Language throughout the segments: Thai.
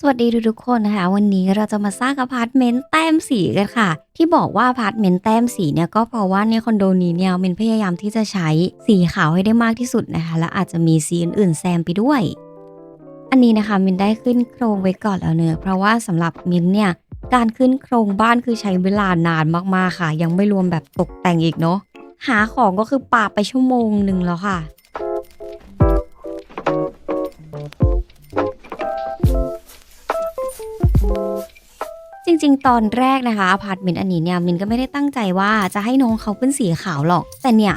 สวัสดีทุกๆคนนะคะ วันนี้เราจะมาสร้างอพาร์ตเมนต์แต้มสีกันค่ะ ที่บอกว่าอพาร์ตเมนต์แต้มสีเนี่ยก็เพราะว่าในคอนโดนี้เนี่ยมินพยายามที่จะใช้สีขาวให้ได้มากที่สุดนะคะ และอาจจะมีสีอื่นๆแซมไปด้วย อันนี้นะคะมินได้ขึ้นโครงไว้ก่อนแล้วเนอะเพราะว่าสำหรับมินเนี่ยการขึ้นโครงบ้านคือใช้เวลานานมากๆค่ะ ยังไม่รวมแบบตกแต่งอีกเนาะหาของก็คือปาไปชั่วโมงหนึ่งแล้วค่ะ จริง ๆ ตอนแรกนะคะอพาร์ตเมนต์อันนี้เนี่ยมินก็ไม่ได้ตั้งใจว่าจะให้น้องเขาเป็นสีขาวหรอก แต่เนี่ย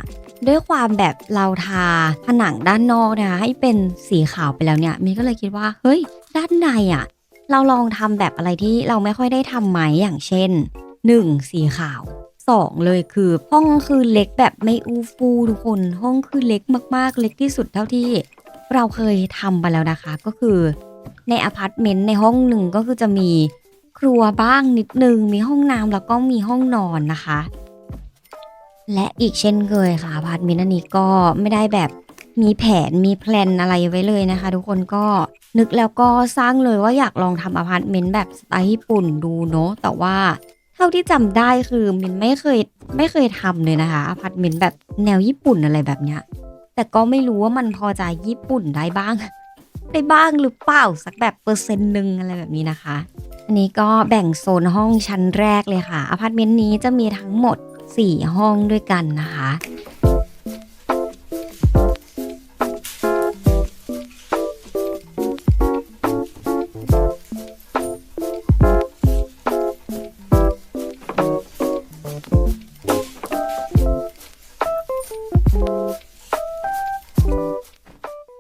ด้วยความแบบเราทาผนังด้านนอกนะคะให้เป็นสีขาวไปแล้วเนี่ยมินก็เลยคิดว่าเฮ้ย ด้านในอะ่ะ เราลองทำแบบอะไรที่เราไม่ค่อยได้ทำไหมอย่างเช่น 1. สีขาวสองเลยคือห้องคือเล็กแบบไม่อูฟูทุกคนห้องคือเล็กมากๆ เล็กที่สุดเท่าที่เราเคยทำไปแล้วนะคะก็คือในอพาร์ตเมนต์ในห้องหนึ่งก็คือจะมี ครัวบ้างนิดนึง มีห้องน้ำแล้วก็มีห้องนอนนะคะ และอีกเช่นเคยค่ะอพาร์ตเมนต์อันนี้ก็ไม่ได้แบบมีแผนมีแพลนอะไรไว้เลยนะคะ ทุกคนก็นึกแล้วก็สร้างเลยว่าอยากลองทำอพาร์ตเมนต์แบบสไตล์ญี่ปุ่นดูเนาะแต่ว่าเท่าที่จำได้คือมินไม่เคยไม่เคยทำเลยนะคะอพาร์ตเมนต์แบบแนวญี่ปุ่นอะไรแบบเนี้ยแต่ก็ไม่รู้ว่ามันพอจะญี่ปุ่นได้บ้าง ได้บ้างหรือเปล่าสักแบบเปอร์เซ็นต์หนึ่งอะไรแบบนี้นะคะ อันนี้ก็แบ่งโซนห้องชั้นแรกเลยค่ะอพาร์ตเมนต์นี้จะมีทั้งหมด 4 ห้องด้วยกันนะคะ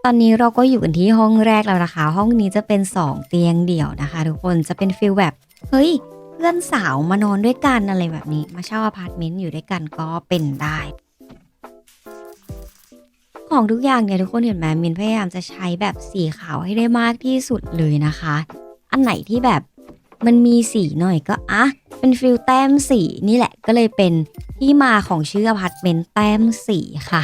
อนนี้เราก็อยู่กันที่ห้องแรกแล้วนะคะ ห้องนี้จะเป็น 2 เตียงเดี่ยวนะคะ ทุกคนจะเป็นฟิลแบบเฮ้ยเพื่อนสาวมานอนด้วยกันอะไรแบบนี้ มาเช่าอพาร์ตเมนต์อยู่ด้วยกันก็เป็นได้ ของทุกอย่างเนี่ยทุกคนเห็นไหมมินพยายามจะใช้แบบสีขาวให้ได้มากที่สุดเลยนะคะ อันไหนที่แบบมันมีสีหน่อยก็อะเป็นฟิลแต้มสีนี่แหละก็เลยเป็นที่มาของชื่ออพาร์ตเมนต์แต้มสีค่ะ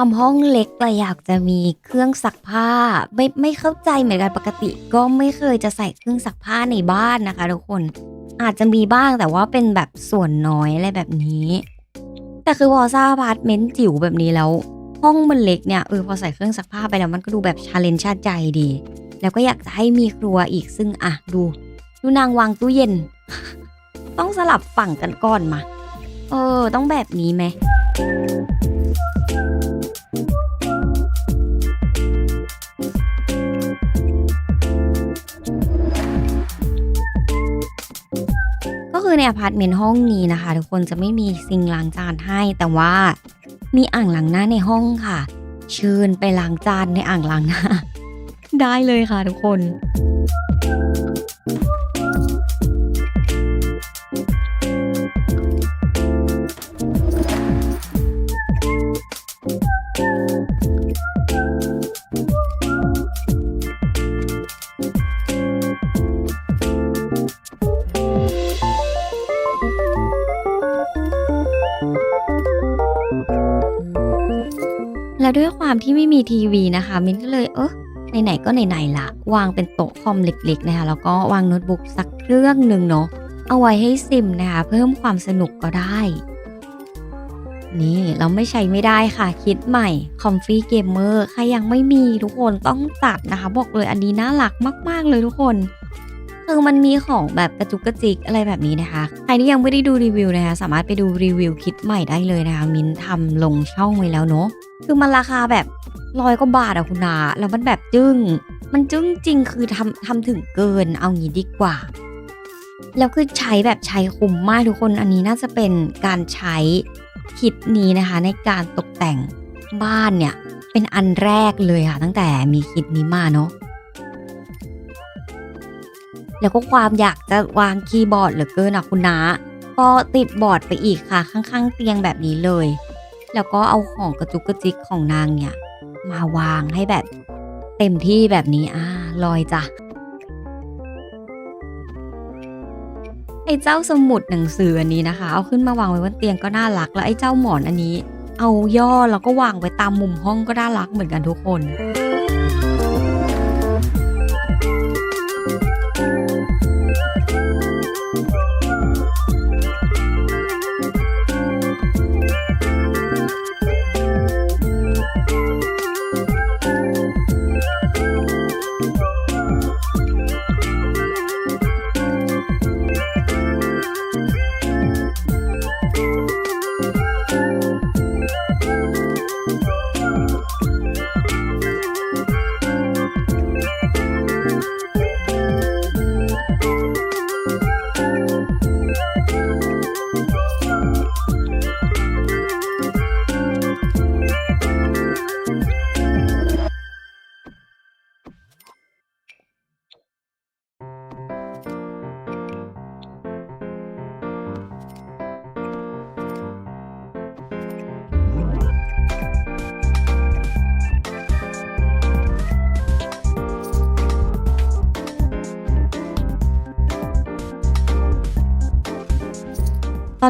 ามห้องเล็กแต่อยากจะมีเครื่องซักผ้า ไม่ไม่เข้าใจเหมือนกันปกติ ก็ไม่เคยจะใส่เครื่องซักผ้าในบ้านนะคะ ทุกคนอาจจะมีบ้างแต่ว่าเป็นแบบส่วนน้อยอะไรแบบนี้ แต่คือพอสร้างอพาร์ตเมนต์จิ๋วแบบนี้แล้ว ห้องมันเล็กเนี่ยเออพอใส่เครื่องซักผ้าไปแล้วมันก็ดูแบบชาเลนจ์ชาติใจดี แล้วก็อยากจะให้มีครัวอีกซึ่งอะดู ดูนางวางตู้เย็น ต้องสลับฝั่งกันก่อนมา เออ ต้องแบบนี้ไหม คือในอพาร์ตเมนต์ห้องนี้นะคะ ทุกคนจะไม่มีซิงล้างจานให้ แต่ว่ามีอ่างล้างหน้าในห้องค่ะ เชิญไปล้างจานในอ่างล้างหน้า ได้เลยค่ะทุกคน ความที่ไม่มีทีวีนะคะ มินก็เลยเออไหนๆก็ไหนๆละวางเป็นโต๊ะคอมเล็กๆนะคะแล้วก็วางโน้ตบุ๊กสักเครื่องหนึ่งเนาะเอาไว้ให้ซิมนะคะเพิ่มความสนุกก็ได้ นี่เราไม่ใช้ไม่ได้ค่ะ คิดใหม่ Comfy Gamer ใครยังไม่มีทุกคนต้องจัดนะคะ บอกเลยอันนี้น่ารักมาก ๆ เลยทุกคน คือมันมีของแบบกระจุกกระจิกอะไรแบบนี้นะคะ ใครที่ยังไม่ได้ดูรีวิวนะคะ สามารถไปดูรีวิวคิดใหม่ได้เลยนะคะ มินทำลงช่องไว้แล้วเนาะ คือมันราคาแบบร้อยกว่าบาทอะคุณนาแล้วมันแบบจึ้ง มันจึ้งจริงคือทำทำถึงเกิน เอางี้ดีกว่า แล้วคือใช้แบบใช้คุ้มมากทุกคน อันนี้น่าจะเป็นการใช้คิดนี้นะคะ ในการตกแต่งบ้านเนี่ยเป็นอันแรกเลยค่ะ ตั้งแต่มีคิดนี้มาเนาะ แล้วก็ความอยากจะวางคีย์บอร์ดเหลือเกินอะคุณนาก็ติดบอร์ดไปอีกค่ะข้างๆ เตียงแบบนี้เลย แล้วก็เอาของกระจุกกระจิกของนางเนี่ย มาวางให้แบบเต็มที่แบบนี้อ่าลอยจ้ะไอ้เจ้าสมุดหนังสืออันนี้นะคะ เอาขึ้นมาวางไว้บนเตียงก็น่ารัก แล้วไอ้เจ้าหมอนอันนี้ เอาย่อแล้วก็วางไว้ตามมุมห้องก็น่ารักเหมือนกันทุกคน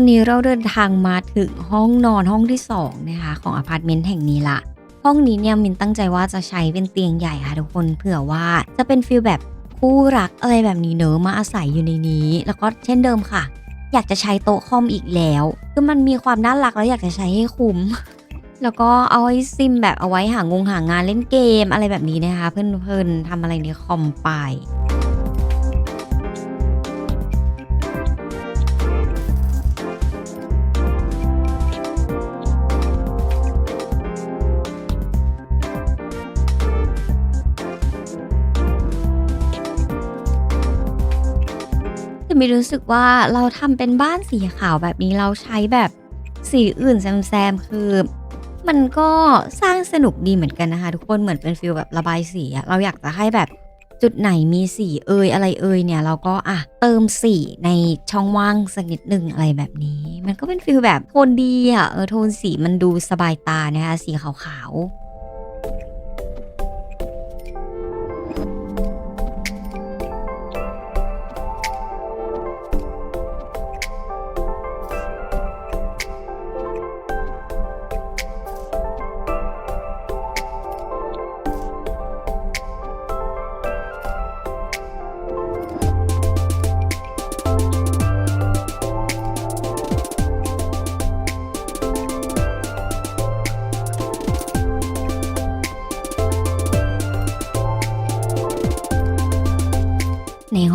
อนนี้เราเดินทางมาถึงห้องนอนห้องที่สองนะคะของอพาร์ตเมนต์แห่งนี้ละ ห้องนี้เนี่ยมินตั้งใจว่าจะใช้เป็นเตียงใหญ่ค่ะทุกคนเผื่อว่าจะเป็นฟิลแบบคู่รักอะไรแบบนี้เนอะมาอาศัยอยู่ในนี้ แล้วก็เช่นเดิมค่ะ อยากจะใช้โต๊ะคอมอีกแล้วคือมันมีความน่ารักแล้วอยากจะใช้ให้คุ้มแล้วก็เอาไว้ซิมแบบเอาไว้หางงหางานเล่นเกมอะไรแบบนี้นะคะ เพื่อนๆทำอะไรในคอมไป มีรู้สึกว่าเราทำเป็นบ้านสีขาวแบบนี้เราใช้แบบสีอื่นแซมๆคือ มันก็สร้างสนุกดีเหมือนกันนะคะ ทุกคนเหมือนเป็นฟิลแบบระบายสีอะเราอยากจะให้แบบจุดไหนมีสีเอยอะไรเอยเนี่ย เราก็อะเติมสีในช่องว่างสักนิดหนึ่งอะไรแบบนี้ มันก็เป็นฟิลแบบโทนดีอะเออโทนสีมันดูสบายตานะคะสีขาวๆ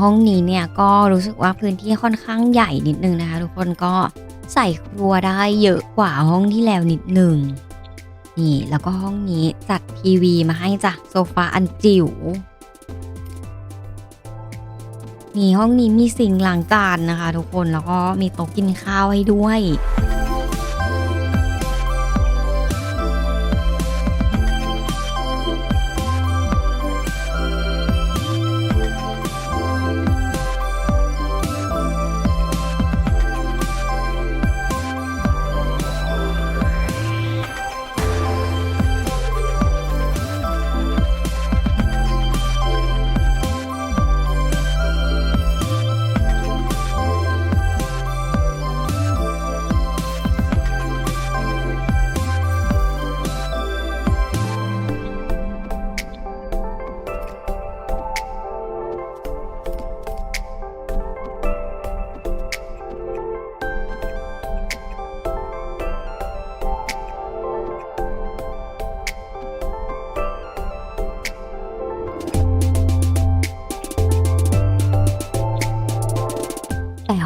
ห้องนี้เนี่ยก็รู้สึกว่าพื้นที่ค่อนข้างใหญ่นิดนึงนะคะ ทุกคนก็ใส่ครัวได้เยอะกว่าห้องที่แล้วนิดหนึ่งนี่แล้วก็ห้องนี้จัดทีวีมาให้จ้ะโซฟาอันจิ๋วนี่ห้องนี้มีสิ่งล้างจานนะคะ ทุกคนแล้วก็มีโต๊ะกินข้าวให้ด้วย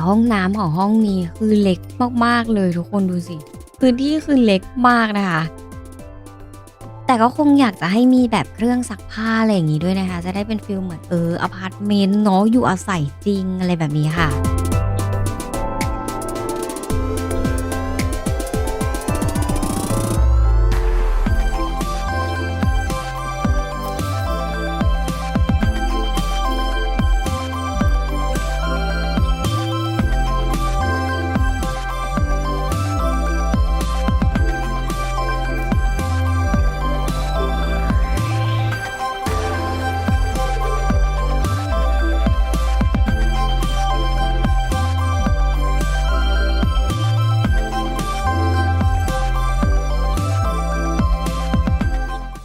ห้องน้ำของห้องนี้คือเล็กมากๆเลยทุกคนดูสิ พื้นที่คือเล็กมากนะคะ แต่ก็คงอยากจะให้มีแบบเครื่องซักผ้าอะไรอย่างงี้ด้วยนะคะ จะได้เป็นฟิลเหมือนเอออพาร์ตเมนต์เนาะอยู่อาศัยจริงอะไรแบบนี้ค่ะ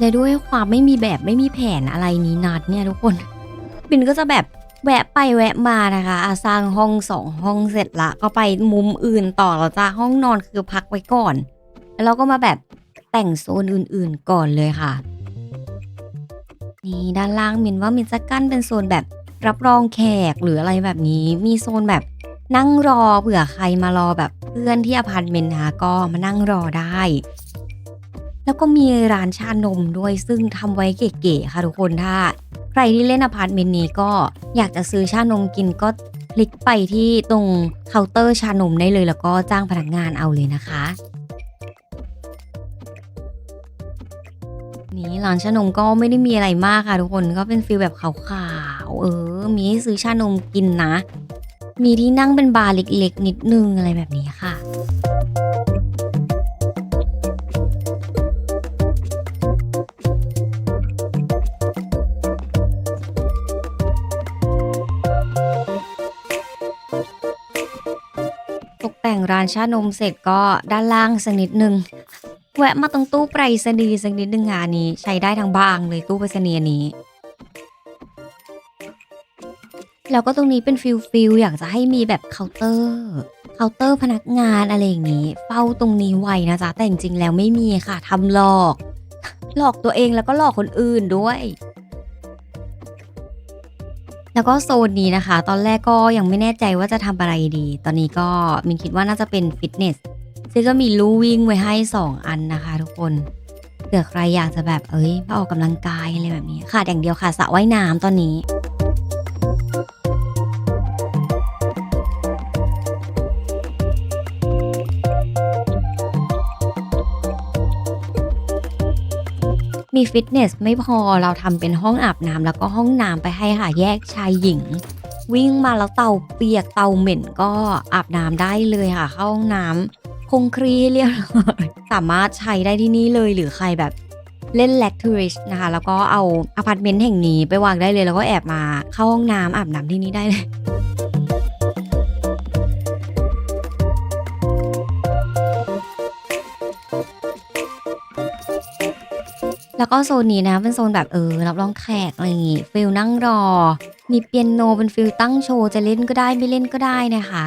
และด้วยความไม่มีแบบไม่มีแผนอะไรนี้นัดเนี่ยทุกคนบินก็จะแบบแวะไปแวะมานะคะอาสร้างห้องสองห้องเสร็จละ ก็ไปมุมอื่นต่อเราจะห้องนอนคือพักไว้ก่อน แล้วเราก็มาแบบแต่งโซนอื่นๆก่อนเลยค่ะ นี่ด้านล่างมินว่ามินจะกั้นเป็นโซนแบบรับรองแขกหรืออะไรแบบนี้ มีโซนแบบนั่งรอเผื่อใครมารอแบบเพื่อนที่อพาร์ตเมนต์นะคะก็มานั่งรอได้ แล้วก็มีร้านชานมด้วยซึ่งทำไว้เก๋ๆค่ะทุกคนถ้า ใครที่เล่นอพาร์ตเมนต์นี้ก็อยากจะซื้อชานมกินก็คลิกไปที่ตรงเคาน์เตอร์ชานมได้เลยแล้วก็จ้างพนักงานเอาเลยนะคะ นี่ร้านชานมก็ไม่ได้มีอะไรมากค่ะทุกคนก็เป็นฟีลแบบขาวๆเออ มีให้ซื้อชานมกินนะ มีที่นั่งเป็นบาร์เล็กๆ นิดนึงอะไรแบบนี้ค่ะ แต่งร้านชานมเสร็จก็ด้านล่างสักนิดนึง แวะมาตรงตู้ไปรษณีย์สักนิดนึงงานนี้ ใช้ได้ทั้งบางเลยตู้ไปรษณีย์นี้ แล้วก็ตรงนี้เป็นฟิลฟิลอยากจะให้มีแบบเคาน์เตอร์ เคาน์เตอร์พนักงานอะไรอย่างนี้ เฝ้าตรงนี้ไว้นะจ๊ะแต่จริงๆแล้วไม่มีค่ะทำหลอก หลอกตัวเองแล้วก็หลอกคนอื่นด้วย แล้วก็โซนนี้นะคะ ตอนแรกก็ยังไม่แน่ใจว่าจะทำอะไรดี ตอนนี้ก็มินคิดว่าน่าจะเป็นฟิตเนสซึ่งก็มีลู่วิ่งไว้ให้ 2 อันนะคะ ทุกคนเผื่อใครอยากจะแบบเอ้ยมาออกกำลังกายอะไรแบบนี้ค่ะอย่างเดียวค่ะสระว่ายน้ำตอนนี้ มีฟิตเนสไม่พอเราทำเป็นห้องอาบน้ำแล้วก็ห้องน้ำไปให้ค่ะแยกชายหญิง วิ่งมาแล้วเตาเปียกเตาเหม็นก็อาบน้ำได้เลยค่ะเข้าห้องน้ำคงครีเรียบร้อยสามารถใช้ได้ที่นี่เลยหรือใครแบบเล่นแลกทูริชนะคะ แล้วก็เอาอพาร์ตเมนต์แห่งนี้ไปวางได้เลย แล้วก็แอบมาเข้าห้องน้ำอาบน้ำที่นี่ได้เลย แล้วก็โซนนี้นะเป็นโซนแบบเออรับรองแขกอะไรอย่างงี้ฟิลนั่งรอ มีเปียโนเป็นฟิลตั้งโชว์จะเล่นก็ได้ไม่เล่นก็ได้นะคะ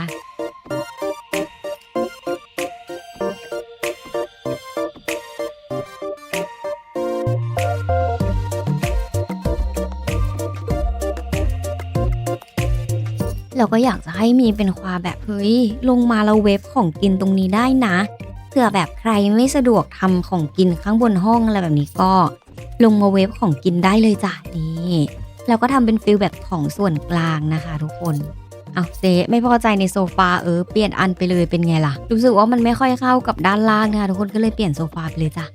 เราก็อยากจะให้มีเป็นความแบบเฮ้ยลงมาเราเวฟของกินตรงนี้ได้นะ ผื่อแบบใครไม่สะดวกทำของกินข้างบนห้องอะไรแบบนี้ก็ ลงมาเวฟของกินได้เลยจ้ะนี่แล้วก็ทำเป็นฟิลแบบของส่วนกลางนะคะ ทุกคนเอาเจ๊ไม่พอใจในโซฟาเออเปลี่ยนอันไปเลยเป็นไงล่ะ รู้สึกว่ามันไม่ค่อยเข้ากับด้านล่างนะคะทุกคนก็เลยเปลี่ยนโซฟาไปเลยจ้ะ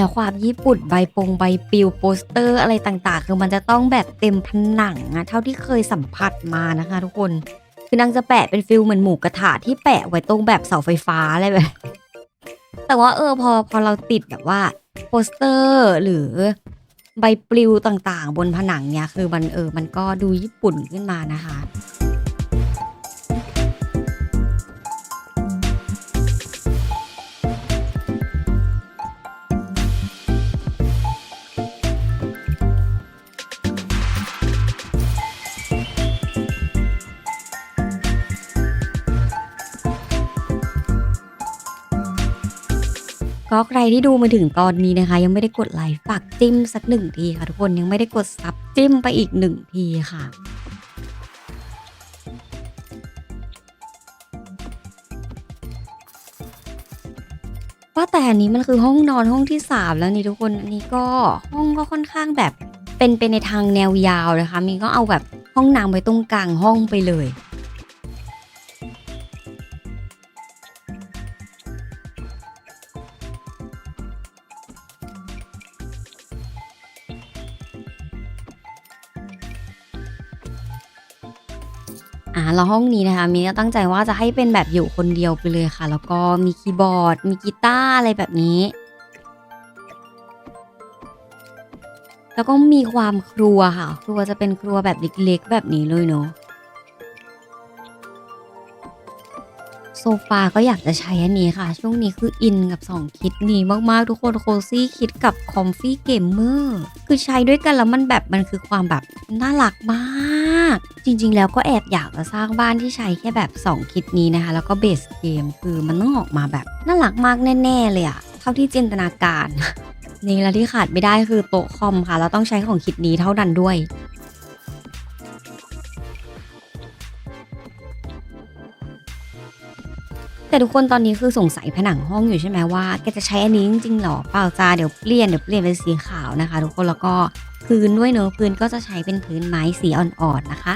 แล้วความญี่ปุ่นใบปงใบปลิวโปสเตอร์อะไรต่างๆ คือมันจะต้องแบบเต็มผนังอะเท่าที่เคยสัมผัสมานะคะ ทุกคน คือนางจะแปะเป็นฟิลเหมือนหมูกระทะที่แปะไว้ตรงแบบเสาไฟฟ้าอะไรแบบแต่ว่าเออพอพอเราติดแบบว่าโปสเตอร์หรือใบปลิวต่างๆ บนผนังเนี่ยคือมันเออมันก็ดูญี่ปุ่นขึ้นมานะคะ ก็ใครที่ดูมาถึงตอนนี้นะคะ ยังไม่ได้กดไลค์ฝากจิ้มสักหนึ่งทีค่ะทุกคนยังไม่ได้กดซับจิ้มไปอีกหนึ่งทีค่ะว่าแต่อันนี้มันคือห้องนอนห้องที่ 3 แล้วนี่ทุกคนอันนี้ก็ห้องก็ค่อนข้างแบบเป็นไปในทางแนวยาวนะคะ มีก็เอาแบบห้องน้ำไว้ตรงกลางห้องไปเลย ล้วห้องนี้นะคะมีก็ตั้งใจว่าจะให้เป็นแบบอยู่คนเดียวไปเลยค่ะ แล้วก็มีคีย์บอร์ด มีกีตาร์อะไรแบบนี้ แล้วก็มีความครัวค่ะ ครัวจะเป็นครัวแบบเล็กๆแบบนี้เลยเนาะโซฟาก็อยากจะใช้อันนี้ค่ะ ช่วงนี้คืออินกับ2คิดนี้มากๆ ทุกคนโคซี่คิดกับคอมฟี่เกมเมอร์คือใช้ด้วยกันแล้วมันแบบมันคือความแบบน่ารักมาก จริงๆ แล้วก็แอบอยากจะสร้างบ้านที่ใช้แค่แบบ 2 คิดนี้นะคะ แล้วก็เบสเกมคือมันต้องออกมาแบบน่ารักมากแน่ ๆ เลยอะเท่าที่จินตนาการ นี่และที่ขาดไม่ได้คือโต๊ะคอมค่ะ เราต้องใช้ของคิดนี้เท่านั้นด้วยแต่ทุกคนตอนนี้คือสงสัยผนังห้องอยู่ใช่ไหมว่าแกจะใช้อันนี้จริงๆหรอเปล่าจ้าเดี๋ยวเปลี่ยนเดี๋ยวเปลี่ยนเป็นสีขาวนะคะ ทุกคนแล้วก็ พื้นด้วยเนอะพื้นก็จะใช้เป็นพื้นไม้สีอ่อนๆนะคะ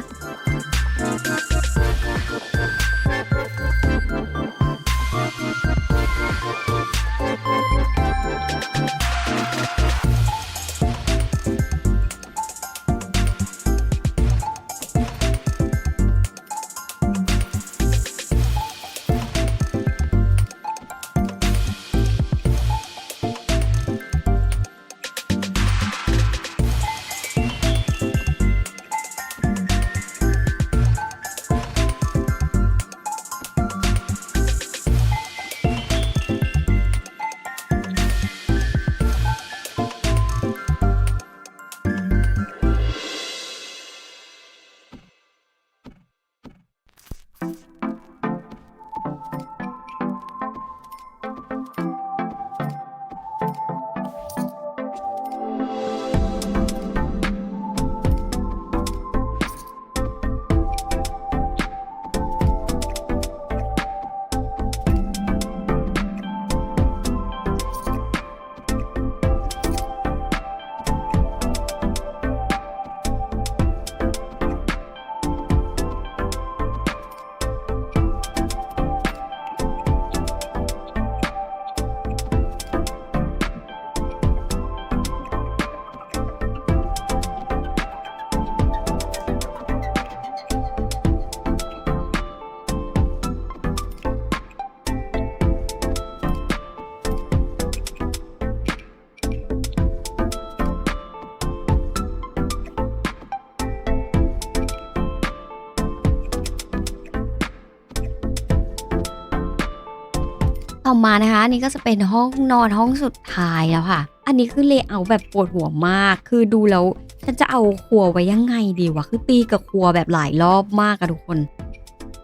ต่อมานะคะนนี้ก็จะเป็นห้องนอนห้องสุดท้ายแล้วค่ะ อันนี้คือเลเยอร์แบบปวดหัวมาก คือดูแล้วฉันจะเอาครัวไว้ยังไงดีวะคือตีกับครัวแบบหลายรอบมากอะทุกคน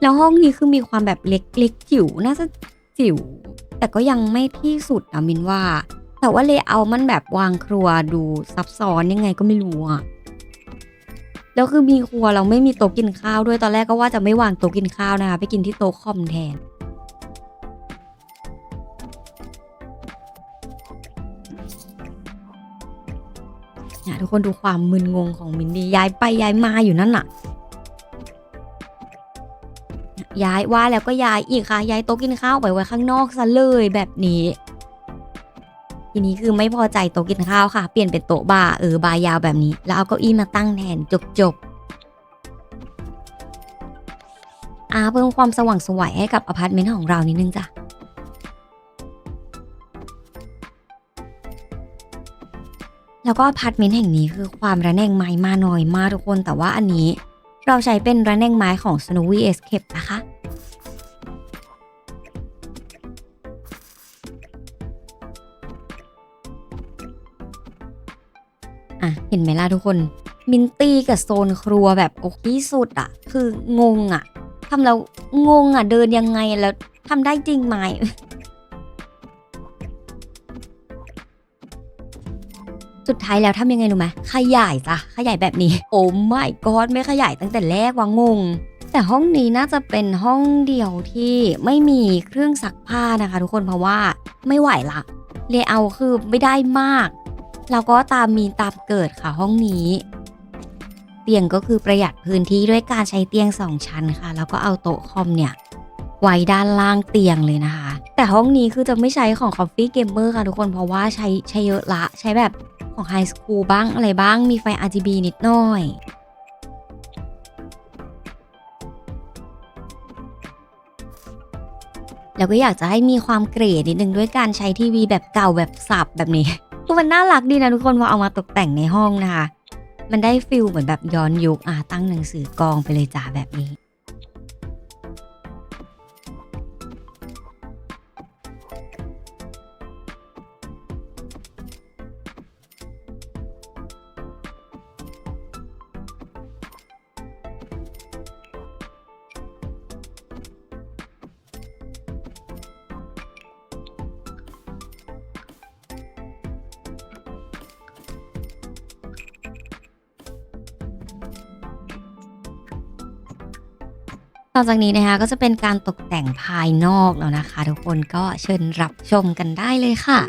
แล้วห้องนี้คือมีความแบบเล็กๆจิ๋วน่าจะจิ๋วแต่ก็ยังไม่ที่สุดอะมินว่า แต่ว่าเลเยอร์มันแบบวางครัวดูซับซ้อนยังไงก็ไม่รู้อะแล้วคือมีครัวเราไม่มีโต๊ะกินข้าวด้วยตอนแรกก็ว่าจะไม่วางโต๊ะกินข้าวนะคะไปกินที่โต๊ะคอมแทน เนี่ยทุกคนดูความมึนงงของมินดี้ย้ายไปย้ายมาอยู่นั่นน่ะ ย้ายว่าแล้วก็ย้ายอีกค่ะ ย้ายโต๊ะกินข้าวไปไว้ข้างนอกซะเลยแบบนี้ ทีนี้คือไม่พอใจโต๊ะกินข้าวค่ะ เปลี่ยนเป็นโต๊ะบาร์เออบาร์ยาวแบบนี้ แล้วเอาเก้าอี้มาตั้งแทนจบจบๆอาเพิ่มความสว่างสวยให้กับอพาร์ตเมนต์ของเรานิดนึงจ้ะ แล้วก็อพาร์ตเมนต์แห่งนี้คือความระแนงไม้มาน้อยมากทุกคน แต่ว่าอันนี้เราใช้เป็นระแนงไม้ของ Snowy Escape นะคะ อะ เห็นไหมล่ะทุกคน มินตี้กับโซนครัวแบบโอ้ที่สุดอะคืองงอะทำแล้วงงอะเดินยังไงแล้วทำได้จริงไหม สุดท้ายแล้วทำยังไงรู้ไหมขยายจ้ะขยายแบบนี้ โอ้ไม่กอดไม่ขยายตั้งแต่แรกว่างงแต่ห้องนี้น่าจะเป็นห้องเดียวที่ไม่มีเครื่องซักผ้านะคะ ทุกคนเพราะว่าไม่ไหวละเลเยอร์คือไม่ได้มากแล้วก็ตามมีตามเกิดค่ะห้องนี้ เตียงก็คือประหยัดพื้นที่ด้วยการใช้เตียงสองชั้นค่ะ แล้วก็เอาโต๊ะคอมเนี่ยไว้ด้านล่างเตียงเลยนะคะ แต่ห้องนี้คือจะไม่ใช้ของ Coffee Gamer ค่ะทุกคนเพราะว่าใช้ใช้เยอะละ ใช้แบบ ของ High School บ้างอะไรบ้างมีไฟ RGB นิดหน่อยแล้วก็อยากจะให้มีความเกรดนิดนึงด้วยการใช้ทีวีแบบเก่าแบบสับแบบนี้คือมันน่ารักดีนะทุกคนพอเอามาตกแต่งในห้องนะคะ มันได้ฟิลเหมือนแบบย้อนยุคอะตั้งหนังสือกองไปเลยจ้าแบบนี้ ต่อจากนี้นะคะก็จะเป็นการตกแต่งภายนอกแล้วนะคะ ทุกคนก็เชิญรับชมกันได้เลยค่ะ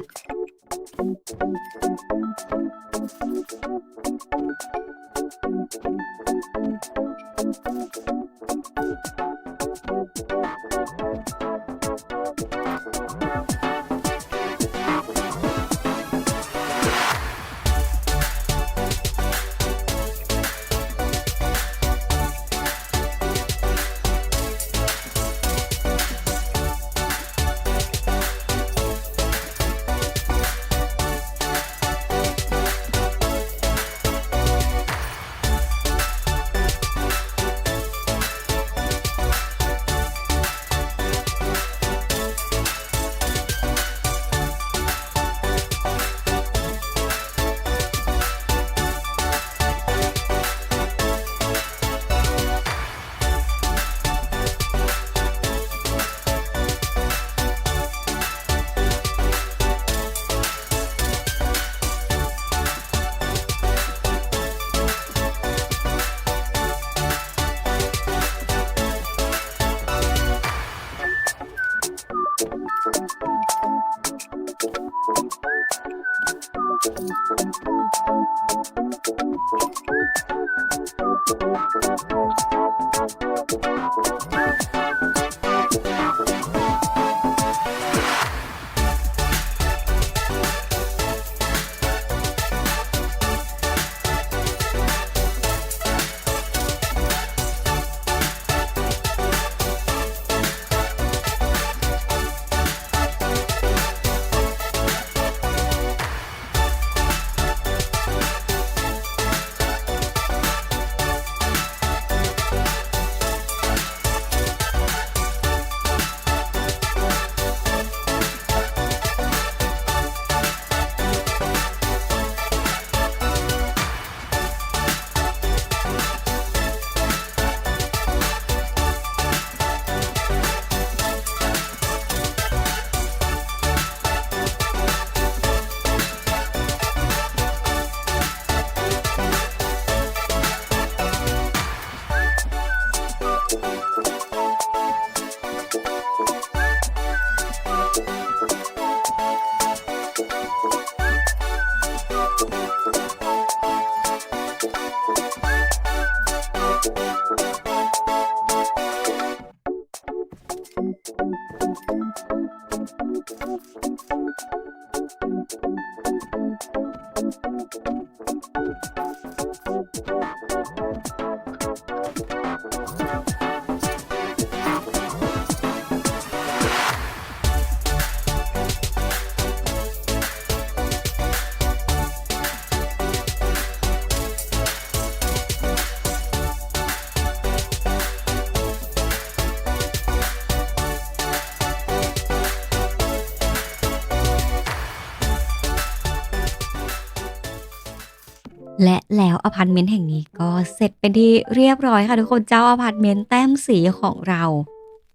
แล้วอพาร์ตเมนต์แห่งนี้ก็เสร็จเป็นที่เรียบร้อยค่ะทุกคนเจ้าอพาร์ตเมนต์แต้มสีของเรา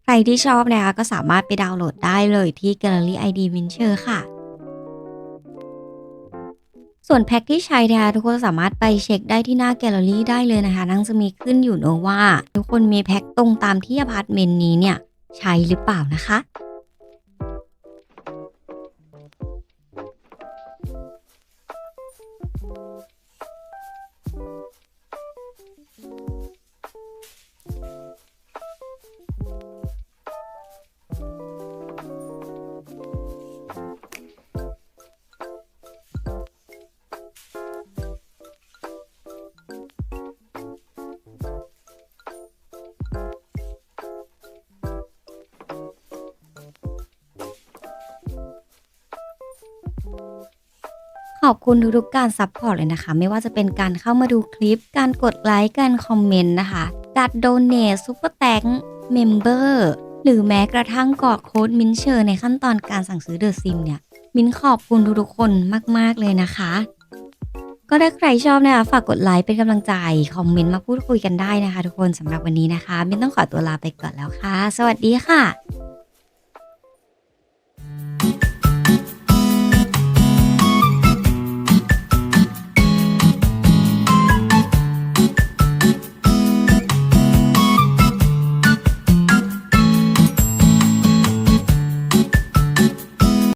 ใครที่ชอบนะคะก็สามารถไปดาวน์โหลดได้เลยที่ Gallery ID Venture ค่ะ ส่วนแพ็คที่ใช้นะคะทุกคนสามารถไปเช็คได้ที่หน้าแกลเลอรี่ได้เลยนะคะนั่งจะมีขึ้นอยู่เนอะว่า ทุกคนมีแพ็คตรงตามที่อพาร์ตเมนต์นี้เนี่ยใช้หรือเปล่านะคะ อบคุณทุกๆการซัพพอร์ตเลยนะคะ ไม่ว่าจะเป็นการเข้ามาดูคลิป การกดไลค์ การคอมเมนต์นะคะ การโดเนทซุปเปอร์แตงเมมเบอร์หรือแม้กระทั่งกรอกโค้ดมินเชอร์ในขั้นตอนการสั่งซื้อเดอะซิมเนี่ย มินขอบคุณทุกๆคนมากๆเลยนะคะ ก็ถ้าใครชอบนะคะฝากกดไลค์เป็นกำลังใจ คอมเมนต์มาพูดคุยกันได้นะคะ ทุกคนสำหรับวันนี้นะคะมินต้องขอตัวลาไปก่อนแล้วค่ะ สวัสดีค่ะ